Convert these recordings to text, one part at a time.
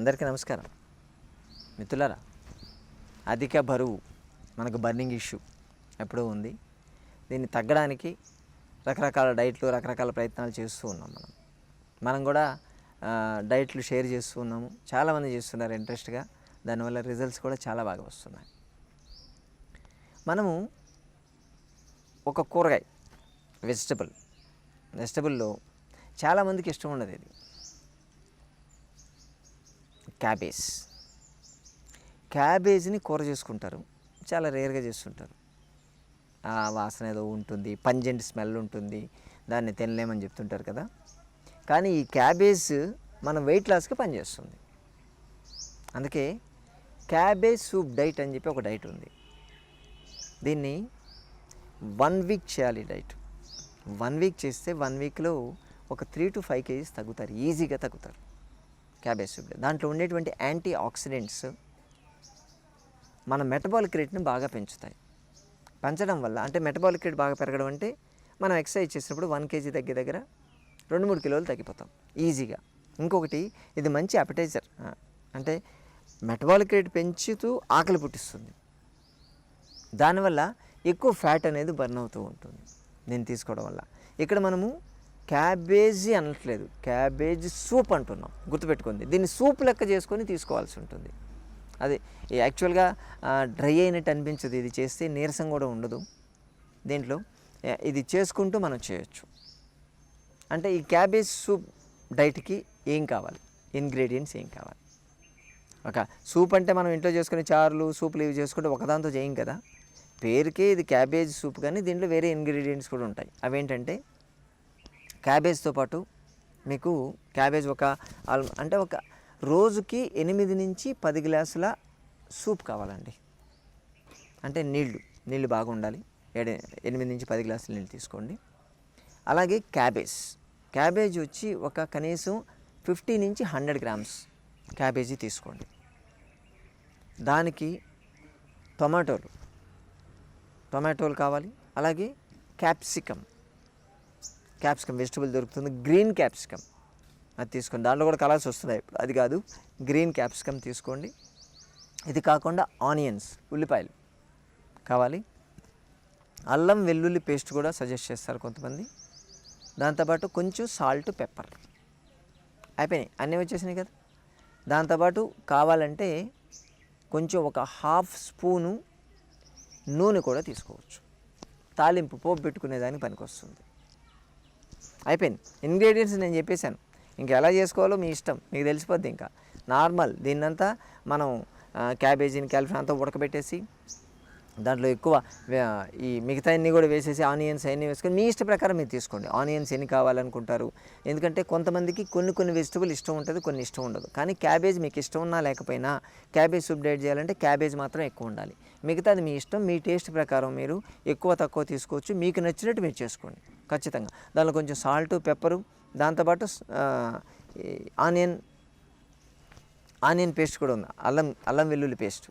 అందరికీ నమస్కారం. మిత్రులారా అధిక బరువు మనకు బర్నింగ్ ఇష్యూ ఎప్పుడూ ఉంది. దీన్ని తగ్గడానికి రకరకాల డైట్లు రకరకాల ప్రయత్నాలు చేస్తూ ఉన్నాం మనం. మనం కూడా డైట్లు షేర్ చేస్తూ ఉన్నాము. చాలామంది చేస్తున్నారు ఇంట్రెస్ట్గా. దానివల్ల రిజల్ట్స్ కూడా చాలా బాగా వస్తున్నాయి. మనము ఒక కూరగాయ వెజిటబుల్. వెజిటబుల్లో చాలామందికి ఇష్టం ఉండదు ఇది. క్యాబేజ్. క్యాబేజ్ని కూర చేసుకుంటారు. చాలా రేర్గా చేస్తుంటారు. ఆ వాసన ఏదో ఉంటుంది పంజెంట్ స్మెల్ ఉంటుంది దాన్ని తినలేమని చెప్తుంటారు కదా. కానీ ఈ క్యాబేజ్ మన వెయిట్ లాస్కి పనిచేస్తుంది అందుకే క్యాబేజ్ సూప్ డైట్ అని చెప్పి ఒక డైట్ ఉంది. దీన్ని వన్ వీక్ చేయాలి డైట్. వన్ వీక్ చేస్తే వన్ వీక్లో ఒక త్రీ టు ఫైవ్ కేజీస్ తగ్గుతారు ఈజీగా తగ్గుతారు. క్యాబేజ్ సూప్ దాంట్లో ఉండేటువంటి యాంటీ ఆక్సిడెంట్స్ మన మెటబాలిక్ రేట్ని బాగా పెంచుతాయి. పెంచడం వల్ల అంటే మెటబాలిక్ రేట్ బాగా పెరగడం అంటే మనం ఎక్సర్సైజ్ చేసినప్పుడు వన్ కేజీ దగ్గర దగ్గర రెండు మూడు కిలోలు తగ్గిపోతాం. ఈజీగా. ఇంకొకటి ఇది మంచి అపటైజర్ అంటే మెటబాలిక్ రేట్ పెంచుతూ ఆకలి పుట్టిస్తుంది. దానివల్ల ఎక్కువ ఫ్యాట్ అనేది బర్న్ అవుతూ ఉంటుంది. దీన్ని తీసుకోవడం వల్ల. ఇక్కడ మనము క్యాబేజీ అనట్లేదు. క్యాబేజ్ సూప్ అంటున్నాం. గుర్తుపెట్టుకుంది దీన్ని సూప్ లెక్క చేసుకొని తీసుకోవాల్సి ఉంటుంది. అది యాక్చువల్గా డ్రై అయినట్టు అనిపించదు. ఇది చేస్తే నీరసం కూడా ఉండదు. దీంట్లో ఇది చేసుకుంటూ మనం చేయొచ్చు. అంటే ఈ క్యాబేజ్ సూప్ డైట్కి ఏం కావాలి? ఇంగ్రీడియంట్స్ ఏం కావాలి? ఒక సూప్ అంటే మనం ఇంట్లో చేసుకునే చారులు సూపులు ఇవి చేసుకుంటే ఒకదాంతో చేయం కదా. పేరుకే ఇది క్యాబేజ్ సూప్ కానీ దీంట్లో వేరే ఇంగ్రీడియంట్స్ కూడా ఉంటాయి. అవేంటంటే క్యాబేజ్తో పాటు మీకు క్యాబేజ్ ఒక అంటే ఒక రోజుకి ఎనిమిది నుంచి పది గ్లాసుల సూప్ కావాలండి. అంటే నీళ్ళు నీళ్ళు బాగా ఉండాలి ఏడు ఎనిమిది నుంచి పది గ్లాసుల నీళ్ళు తీసుకోండి. అలాగే క్యాబేజ్. క్యాబేజ్ వచ్చి ఒక కనీసం ఫిఫ్టీ నుంచి హండ్రెడ్ గ్రామ్స్ క్యాబేజీ తీసుకోండి. దానికి టొమాటోలు టొమాటోలు కావాలి. అలాగే క్యాప్సికమ్. క్యాప్సికమ్ వెజిటబుల్ దొరుకుతుంది. Green capsicum. అది తీసుకోండి. దాంట్లో కూడా కలర్స్ వస్తున్నాయి. ఇప్పుడు అది కాదు గ్రీన్ క్యాప్సికమ్ తీసుకోండి. ఇది కాకుండా ఆనియన్స్ ఉల్లిపాయలు కావాలి. అల్లం వెల్లుల్లి పేస్ట్ కూడా సజెస్ట్ చేస్తారు కొంతమంది. దాంతోపాటు కొంచెం సాల్ట్ పెప్పర్. అయిపోయినాయి. అన్నీ వచ్చేసినాయి కదా. దాంతోపాటు కావాలంటే కొంచెం ఒక హాఫ్ స్పూను నూనె కూడా తీసుకోవచ్చు. తాలింపు పోపు పెట్టుకునేదానికి పనికొస్తుంది. అయిపోయింది. ఇంగ్రీడియంట్స్ నేను చెప్పేశాను. ఇంకెలా చేసుకోవాలో మీ ఇష్టం మీకు తెలిసిపోద్ది ఇంకా. నార్మల్ దీన్నంతా మనం క్యాబేజీని క్యాలిఫ్లవర్ అంతా ఉడకబెట్టేసి దాంట్లో ఎక్కువ ఈ మిగతా అన్ని కూడా వేసేసి ఆనియన్స్ అన్నీ వేసుకొని మీ ఇష్ట ప్రకారం మీరు తీసుకోండి. ఆనియన్స్ ఎన్ని కావాలనుకుంటారు? ఎందుకంటే కొంతమందికి కొన్ని కొన్ని వెజిటబుల్ ఇష్టం ఉంటుంది కొన్ని ఇష్టం ఉండదు. కానీ క్యాబేజ్ మీకు ఇష్టం ఉన్నా లేకపోయినా క్యాబేజ్ సూప్ డైట్ చేయాలంటే క్యాబేజ్ మాత్రం ఎక్కువ ఉండాలి. మిగతాది మీ ఇష్టం మీ టేస్ట్ ప్రకారం మీరు ఎక్కువ తక్కువ తీసుకోవచ్చు. మీకు నచ్చినట్టు మీరు చేసుకోండి. ఖచ్చితంగా. దానిలో కొంచెం సాల్ట్ పెప్పరు దాంతోపాటు ఆనియన్ ఆనియన్ పేస్ట్ కూడా ఉంది. అల్లం అల్లం వెల్లుల్లి పేస్ట్.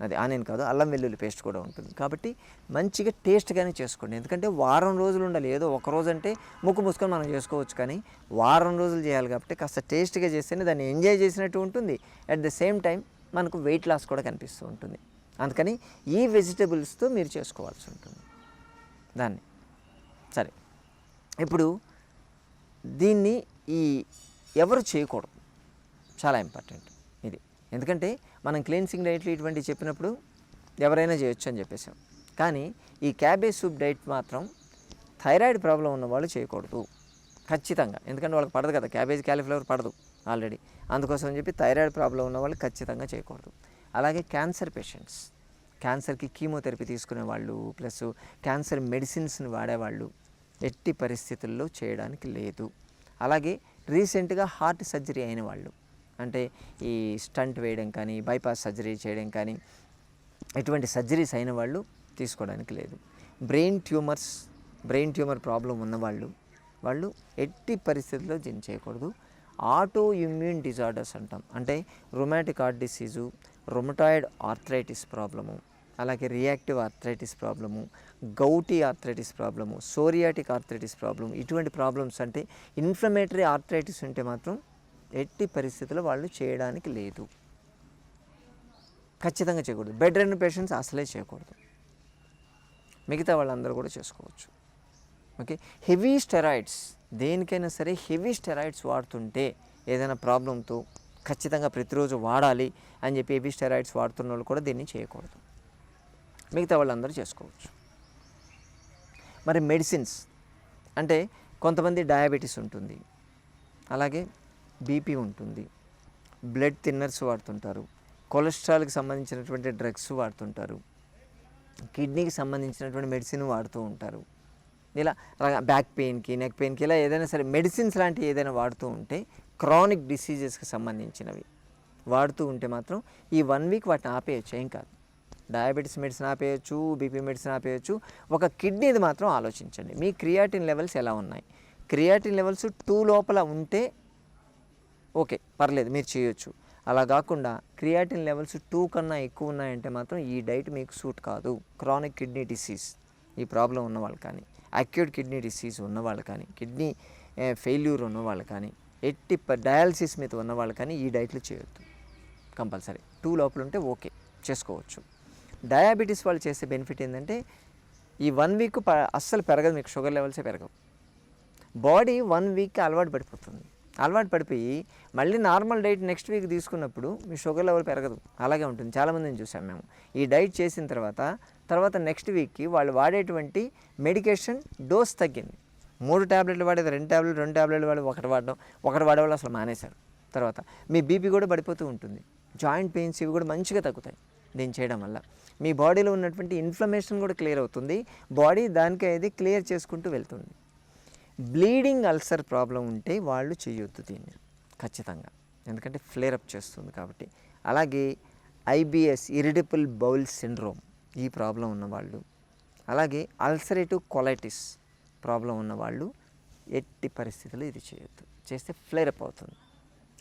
అది ఆనియన్ కాదు అల్లం వెల్లుల్లి పేస్ట్ కూడా ఉంటుంది. కాబట్టి మంచిగా టేస్ట్గానే చేసుకోండి. ఎందుకంటే వారం రోజులు ఉండాలి. ఏదో ఒక రోజు అంటే ముక్కు ముసుకొని మనం చేసుకోవచ్చు కానీ వారం రోజులు చేయాలి కాబట్టి కాస్త టేస్ట్గా చేస్తేనే దాన్ని ఎంజాయ్ చేసినట్టు ఉంటుంది. అట్ ద సేమ్ టైం మనకు వెయిట్ లాస్ కూడా కనిపిస్తూ ఉంటుంది. అందుకని ఈ వెజిటబుల్స్తో మీరు చేసుకోవాల్సి ఉంటుంది. దాన్ని. సరే. ఇప్పుడు దీన్ని ఈ ఎవరు చేయకూడదు. చాలా ఇంపార్టెంట్ ఇది. ఎందుకంటే మనం క్లీన్సింగ్ డైట్లు ఇటువంటివి చెప్పినప్పుడు ఎవరైనా చేయొచ్చు అని చెప్పేసాం కానీ ఈ క్యాబేజ్ సూప్ డైట్ మాత్రం థైరాయిడ్ ప్రాబ్లం ఉన్న వాళ్ళు చేయకూడదు. ఖచ్చితంగా. ఎందుకంటే వాళ్ళకి పడదు కదా. క్యాబేజ్ క్యాలీఫ్లవర్ పడదు ఆల్రెడీ. అందుకోసం అని చెప్పి థైరాయిడ్ ప్రాబ్లం ఉన్న వాళ్ళు ఖచ్చితంగా చేయకూడదు. అలాగే క్యాన్సర్ పేషెంట్స్. క్యాన్సర్కి కీమోథెరపీ తీసుకునే వాళ్ళు ప్లస్ క్యాన్సర్ మెడిసిన్స్ని వాడేవాళ్ళు ఎట్టి పరిస్థితుల్లో చేయడానికి లేదు. అలాగే రీసెంట్గా హార్ట్ సర్జరీ అయిన వాళ్ళు. అంటే ఈ స్టంట్ వేయడం కానీ బైపాస్ సర్జరీ చేయడం కానీ ఎటువంటి సర్జరీస్ అయిన వాళ్ళు తీసుకోవడానికి లేదు. Brain tumours brain tumour problem ఉన్నవాళ్ళు వాళ్ళు ఎట్టి పరిస్థితుల్లో దీన్ని చేయకూడదు. ఆటో ఇమ్యూన్ డిజార్డర్స్ అంటాం. అంటే rheumatic heart disease rheumatoid arthritis problem అలాగే reactive arthritis problem gouty arthritis problem psoriatic arthritis problem ఇటువంటి ప్రాబ్లమ్స్ అంటే ఇన్ఫ్లమేటరీ ఆర్థరైటిస్ ఉంటే మాత్రం ఎట్టి పరిస్థితుల్లో వాళ్ళు చేయడానికి లేదు. ఖచ్చితంగా చేయకూడదు. బెడ్ రెన్ పేషెంట్స్ అసలే చేయకూడదు. మిగతా వాళ్ళందరూ కూడా చేసుకోవచ్చు. ఓకే? హెవీ స్టెరాయిడ్స్ దేనికైనా సరే హెవీ స్టెరాయిడ్స్ వాడుతుంటే ఏదైనా ప్రాబ్లంతో ఖచ్చితంగా ప్రతిరోజు వాడాలి అని చెప్పి హెవీ స్టెరాయిడ్స్ వాడుతున్న వాళ్ళు కూడా దీన్ని చేయకూడదు. మిగతా వాళ్ళందరూ చేసుకోవచ్చు. మరి మెడిసిన్స్ అంటే కొంతమంది డయాబెటీస్ ఉంటుంది. అలాగే బీపీ ఉంటుంది. బ్లడ్ థిన్నర్స్ వాడుతుంటారు. కొలెస్ట్రాల్కి సంబంధించినటువంటి డ్రగ్స్ వాడుతుంటారు. కిడ్నీకి సంబంధించినటువంటి మెడిసిన్ వాడుతూ ఉంటారు. ఇలా బ్యాక్ పెయిన్కి నెక్ పెయిన్కి ఇలా ఏదైనా సరే మెడిసిన్స్ లాంటివి ఏదైనా వాడుతూ ఉంటే క్రానిక్ డిసీజెస్కి సంబంధించినవి. వాడుతూ ఉంటే మాత్రం ఈ వన్ వీక్ వాటిని ఆపేయచ్చు ఏం కాదు. డయాబెటీస్ మెడిసిన్ ఆపేయచ్చు బీపీ మెడిసిన్ ఆపేయచ్చు. ఒక కిడ్నీది మాత్రం ఆలోచించండి. మీ క్రియాటిన్ లెవెల్స్ ఎలా ఉన్నాయి? క్రియాటిన్ లెవెల్స్ టూ లోపల ఉంటే ఓకే పర్లేదు మీరు చేయొచ్చు. అలా కాకుండా క్రియాటిన్ లెవెల్స్ టూ కన్నా ఎక్కువ ఉన్నాయంటే మాత్రం ఈ డైట్ మీకు సూట్ కాదు. క్రానిక్ కిడ్నీ డిసీజ్ ఈ ప్రాబ్లం ఉన్నవాళ్ళు కానీ అక్యూట్ కిడ్నీ డిసీజ్ ఉన్నవాళ్ళు కానీ కిడ్నీ ఫెయిల్యూర్ ఉన్నవాళ్ళు కానీ ఎట్టి డయాలసిస్ మీద ఉన్నవాళ్ళు కానీ ఈ డైట్లు చేయొద్దు. కంపల్సరీ. టూ లోపల ఉంటే ఓకే చేసుకోవచ్చు. డయాబెటీస్ వాళ్ళు చేసే బెనిఫిట్ ఏంటంటే ఈ వన్ వీక్ ప అస్సలు పెరగదు మీకు షుగర్ లెవెల్సే పెరగవు. బాడీ వన్ వీక్ అలవాటు పడిపోతుంది. అలవాటు పడిపోయి మళ్ళీ నార్మల్ డైట్ నెక్స్ట్ వీక్ తీసుకున్నప్పుడు మీ షుగర్ లెవెల్ పెరగదు. అలాగే ఉంటుంది. చాలామందిని చూసాం మేము. ఈ డైట్ చేసిన తర్వాత తర్వాత నెక్స్ట్ వీక్కి వాళ్ళు వాడేటువంటి మెడికేషన్ డోస్ తగ్గింది. మూడు ట్యాబ్లెట్లు వాడేది రెండు ట్యాబ్లెట్ రెండు ట్యాబ్లెట్లు వాడి ఒకటి వాడడం ఒకటి వాడే అసలు మానేశారు. తర్వాత మీ బీపీ కూడా పడిపోతూ ఉంటుంది. జాయింట్ పెయిన్స్ ఇవి కూడా మంచిగా తగ్గుతాయి దీన్ని చేయడం వల్ల. మీ బాడీలో ఉన్నటువంటి ఇన్ఫ్లమేషన్ కూడా క్లియర్ అవుతుంది. బాడీ దానికి అది క్లియర్ చేసుకుంటూ వెళ్తుంది. బ్లీడింగ్ అల్సర్ ప్రాబ్లం ఉంటే వాళ్ళు చేయొద్దు దీన్ని. ఖచ్చితంగా. ఎందుకంటే ఫ్లేర్ అప్ చేస్తుంది కాబట్టి. అలాగే ఐబిఎస్ ఇరిటబుల్ బౌల్ సిండ్రోమ్ ఈ ప్రాబ్లం ఉన్నవాళ్ళు. అలాగే అల్సరేటివ్ కొలైటిస్ ప్రాబ్లం ఉన్నవాళ్ళు ఎట్టి పరిస్థితుల్లో ఇది చేయొద్దు. చేస్తే ఫ్లేర్ అప్ అవుతుంది.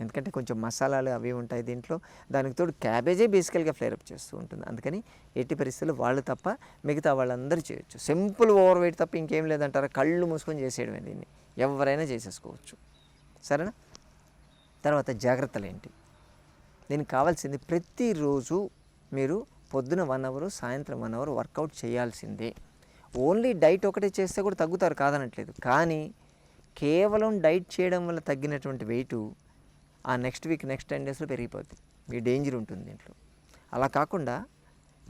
ఎందుకంటే కొంచెం మసాలాలు అవి ఉంటాయి దీంట్లో. దానికి తోడు క్యాబేజే బేసికల్గా ఫ్లేరప్ చేస్తూ ఉంటుంది. అందుకని ఎట్టి పరిస్థితుల్లో వాళ్ళు తప్ప మిగతా వాళ్ళందరూ చేయొచ్చు. సింపుల్ ఓవర్ వెయిట్ తప్ప ఇంకేం లేదంటారా? కళ్ళు మూసుకొని చేసేయడమే దీన్ని. ఎవరైనా చేసేసుకోవచ్చు. సరేనా? తర్వాత జాగ్రత్తలు ఏంటి? దీనికి కావాల్సింది ప్రతిరోజు మీరు పొద్దున వన్ అవర్ సాయంత్రం వన్ అవర్ వర్కౌట్ చేయాల్సిందే. ఓన్లీ డైట్ ఒకటే చేస్తే కూడా తగ్గుతారు కాదనట్లేదు. కానీ కేవలం డైట్ చేయడం వల్ల తగ్గినటువంటి వెయిట్ ఆ నెక్స్ట్ వీక్ నెక్స్ట్ టెన్ డేస్లో పెరిగిపోద్ది. మీ డేంజర్ ఉంటుంది దీంట్లో. అలా కాకుండా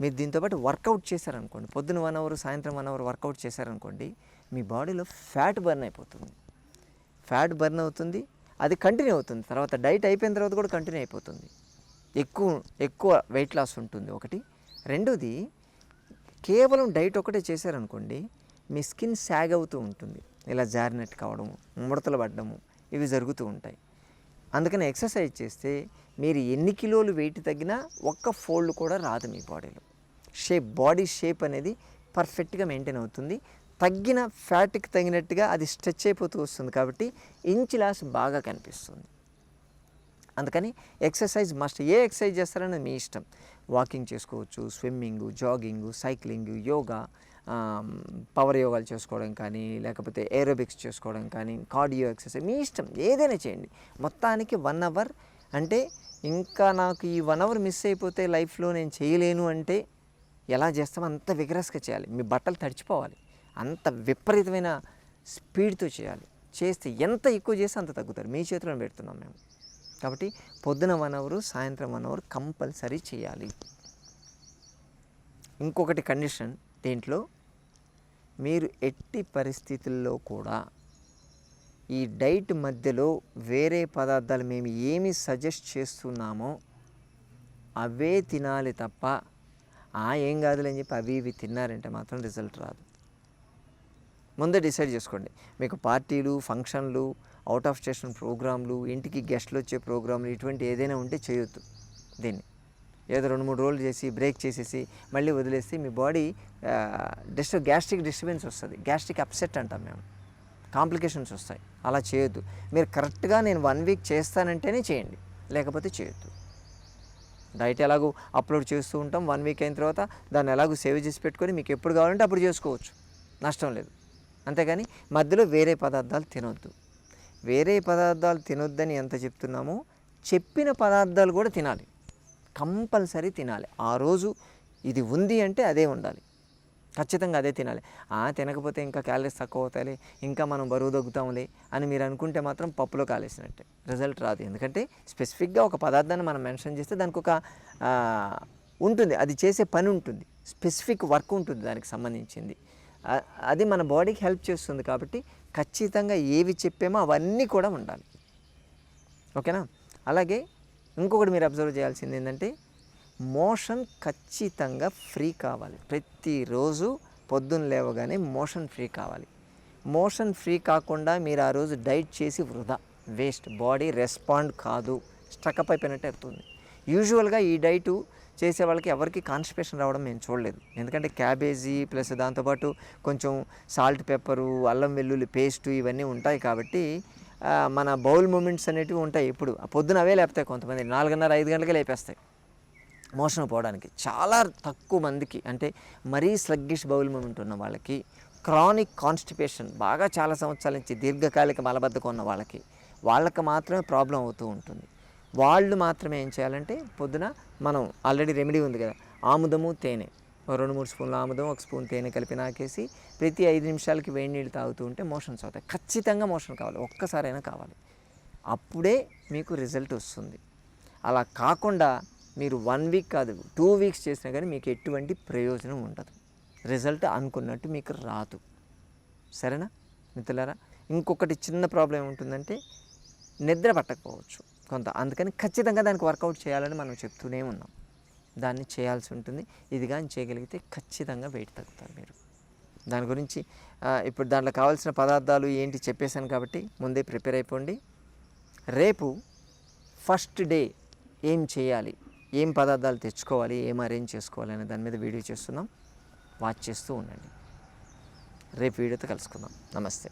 మీరు దీంతోపాటు వర్కౌట్ చేశారనుకోండి పొద్దున వన్ అవర్ సాయంత్రం వన్ అవర్ వర్కౌట్ చేశారనుకోండి మీ బాడీలో ఫ్యాట్ బర్న్ అయిపోతుంది. ఫ్యాట్ బర్న్ అవుతుంది అది కంటిన్యూ అవుతుంది. తర్వాత డైట్ అయిపోయిన తర్వాత కూడా కంటిన్యూ అయిపోతుంది. ఎక్కువ ఎక్కువ వెయిట్ లాస్ ఉంటుంది ఒకటి. రెండోది కేవలం డైట్ ఒకటే చేశారనుకోండి మీ స్కిన్ సాగ్ అవుతూ ఉంటుంది. ఇలా జారినట్టు కావడము ముడతలు పడ్డము ఇవి జరుగుతూ ఉంటాయి. అందుకని ఎక్సర్సైజ్ చేస్తే మీరు ఎన్ని కిలోలు వెయిట్ తగ్గినా ఒక్క ఫోల్డ్ కూడా రాదు మీ బాడీలో షేప్ బాడీ షేప్ అనేది పర్ఫెక్ట్గా మెయింటైన్ అవుతుంది. తగ్గిన ఫ్యాట్కి తగినట్టుగా అది స్ట్రెచ్ అయిపోతూ వస్తుంది కాబట్టి ఇంచ్ లాస్ బాగా కనిపిస్తుంది. అందుకని ఎక్సర్సైజ్ మస్ట్ ఏ ఎక్సర్సైజ్ చేస్తారని మీ ఇష్టం. వాకింగ్ చేసుకోవచ్చు swimming jogging cycling yoga power యోగాలు చేసుకోవడం కానీ లేకపోతే ఏరోబిక్స్ చేసుకోవడం కానీ కార్డియో ఎక్సర్సైజ్ మీ ఇష్టం ఏదైనా చేయండి. మొత్తానికి వన్ అవర్ అంటే ఇంకా నాకు ఈ వన్ అవర్ మిస్ అయిపోతే లైఫ్లో నేను చేయలేను అంటే ఎలా చేస్తామో అంత విగ్రస్గా చేయాలి. మీ బట్టలు తడిచిపోవాలి. అంత విపరీతమైన స్పీడ్తో చేయాలి. చేస్తే ఎంత ఎక్కువ చేస్తే అంత తగ్గుతారు. మీ చేతిలో పెడుతున్నాం మేము. కాబట్టి పొద్దున వన్ అవర్ సాయంత్రం వన్ అవర్ కంపల్సరీ చేయాలి. ఇంకొకటి కండిషన్ దీంట్లో మీరు ఎట్టి పరిస్థితుల్లో కూడా ఈ డైట్ మధ్యలో వేరే పదార్థాలు మేము ఏమి సజెస్ట్ చేస్తున్నామో అవే తినాలి తప్ప ఆ ఏం కాదులే అని చెప్పి అవి ఇవి తిన్నారంటే మాత్రం రిజల్ట్ రాదు. ముందే డిసైడ్ చేసుకోండి. మీకు పార్టీలు ఫంక్షన్లు అవుట్ ఆఫ్ స్టేషన్ ప్రోగ్రాంలు ఇంటికి గెస్ట్లు వచ్చే ప్రోగ్రాంలు ఇటువంటి ఏదైనా ఉంటే చేయొద్దు దీన్ని. ఏదో రెండు మూడు రోజులు చేసి బ్రేక్ చేసేసి మళ్ళీ వదిలేస్తే మీ బాడీ డిస్టర్బ్ గ్యాస్ట్రిక్ డిస్టర్బెన్స్ వస్తుంది. గ్యాస్ట్రిక్ అప్సెట్ అంటాం మేము. కాంప్లికేషన్స్ వస్తాయి. అలా చేయొద్దు. మీరు కరెక్ట్గా నేను వన్ వీక్ చేస్తానంటేనే చేయండి. లేకపోతే చేయొద్దు. డైట్ ఎలాగో అప్లోడ్ చేస్తూ ఉంటాం. వన్ వీక్ అయిన తర్వాత దాన్ని ఎలాగో సేవ్ చేసి పెట్టుకొని మీకు ఎప్పుడు కావాలంటే అప్పుడు చేసుకోవచ్చు. నష్టం లేదు. అంతేగాని మధ్యలో వేరే పదార్థాలు తినొద్దు. వేరే పదార్థాలు తినొద్దని ఎంత చెప్తున్నామో చెప్పిన పదార్థాలు కూడా తినాలి. కంపల్సరీ తినాలి. ఆ రోజు ఇది ఉంది అంటే అదే ఉండాలి. ఖచ్చితంగా అదే తినాలి. ఆ తినకపోతే ఇంకా క్యాలరీస్ తక్కువ అవుతాయి ఇంకా మనం బరువు తగ్గుతాంలే అని మీరు అనుకుంటే మాత్రం పప్పులో కాలేసినట్టే. రిజల్ట్ రాదు. ఎందుకంటే స్పెసిఫిక్గా ఒక పదార్థాన్ని మనం మెన్షన్ చేస్తే దానికి ఒక ఉంటుంది. అది చేసే పని ఉంటుంది. స్పెసిఫిక్ వర్క్ ఉంటుంది దానికి సంబంధించింది. అది మన బాడీకి హెల్ప్ చేస్తుంది కాబట్టి ఖచ్చితంగా ఏవి చెప్పామో అవన్నీ కూడా ఉండాలి. ఓకేనా? అలాగే ఇంకొకటి మీరు అబ్జర్వ్ చేయాల్సింది ఏంటంటే మోషన్ ఖచ్చితంగా ఫ్రీ కావాలి. ప్రతిరోజు పొద్దున్న లేవగానే మోషన్ ఫ్రీ కావాలి. మోషన్ ఫ్రీ కాకుండా మీరు ఆ రోజు డైట్ చేసి వృధా. వేస్ట్. బాడీ రెస్పాండ్ కాదు. స్ట్రకప్ అయిపోయినట్టు అవుతుంది. యూజువల్గా ఈ డైటు చేసే వాళ్ళకి ఎవరికి కాన్స్టిపేషన్ రావడం మేము చూడలేదు. ఎందుకంటే క్యాబేజీ ప్లస్ దాంతోపాటు కొంచెం సాల్ట్ పెప్పరు అల్లం వెల్లుల్లి పేస్టు ఇవన్నీ ఉంటాయి కాబట్టి మన బౌల్ మూమెంట్స్ అనేటివి ఉంటాయి ఇప్పుడు. ఆ పొద్దున అవే లేపుతాయి కొంతమంది. నాలుగున్నర ఐదు గంటలకే లేపేస్తాయి. మోషన్ పోవడానికి చాలా తక్కువ మందికి అంటే మరీ స్లగ్గిష్ బౌల్ మూమెంట్ ఉన్న వాళ్ళకి క్రానిక్ కాన్స్టిపేషన్ బాగా చాలా సంవత్సరాల నుంచి దీర్ఘకాలిక మలబద్ధకం ఉన్న వాళ్ళకి వాళ్ళకి మాత్రమే ప్రాబ్లం అవుతూ ఉంటుంది. వాళ్ళు మాత్రమే ఏం చేయాలంటే పొద్దున మనం ఆల్రెడీ రెమెడీ ఉంది కదా ఆముదము తేనె. రెండు మూడు స్పూన్లు ఆముదం ఒక స్పూన్ తేనె కలిపి నాకేసి ప్రతి ఐదు నిమిషాలకి వేడి నీళ్ళు తాగుతూ ఉంటే మోషన్స్ అవుతాయి. ఖచ్చితంగా మోషన్ కావాలి. ఒక్కసారైనా కావాలి. అప్పుడే మీకు రిజల్ట్ వస్తుంది. అలా కాకుండా మీరు వన్ వీక్ కాదు టూ వీక్స్ చేసినా కానీ మీకు ఎటువంటి ప్రయోజనం ఉండదు. రిజల్ట్ అనుకున్నట్టు మీకు రాదు. సరేనా? మిత్రులారా ఇంకొకటి చిన్న ప్రాబ్లం ఏముంటుందంటే నిద్ర పట్టకపోవచ్చు కొంత. అందుకని ఖచ్చితంగా దానికి వర్కౌట్ చేయాలని మనం చెప్తూనే ఉన్నాం. దాన్ని చేయాల్సి ఉంటుంది. ఇది కానీ చేయగలిగితే ఖచ్చితంగా వెయిట్ తగ్గుతారు మీరు. దాని గురించి ఇప్పుడు దాంట్లో కావాల్సిన పదార్థాలు ఏంటి చెప్పేశాను కాబట్టి ముందే ప్రిపేర్ అయిపోండి. రేపు ఫస్ట్ డే ఏం చేయాలి? ఏం పదార్థాలు తెచ్చుకోవాలి? ఏం అరేంజ్ చేసుకోవాలి? అనే దాని మీద వీడియో చేస్తున్నాం. వాచ్ చేస్తూ ఉండండి. రేపు వీడియోతో కలుసుకుందాం. నమస్తే.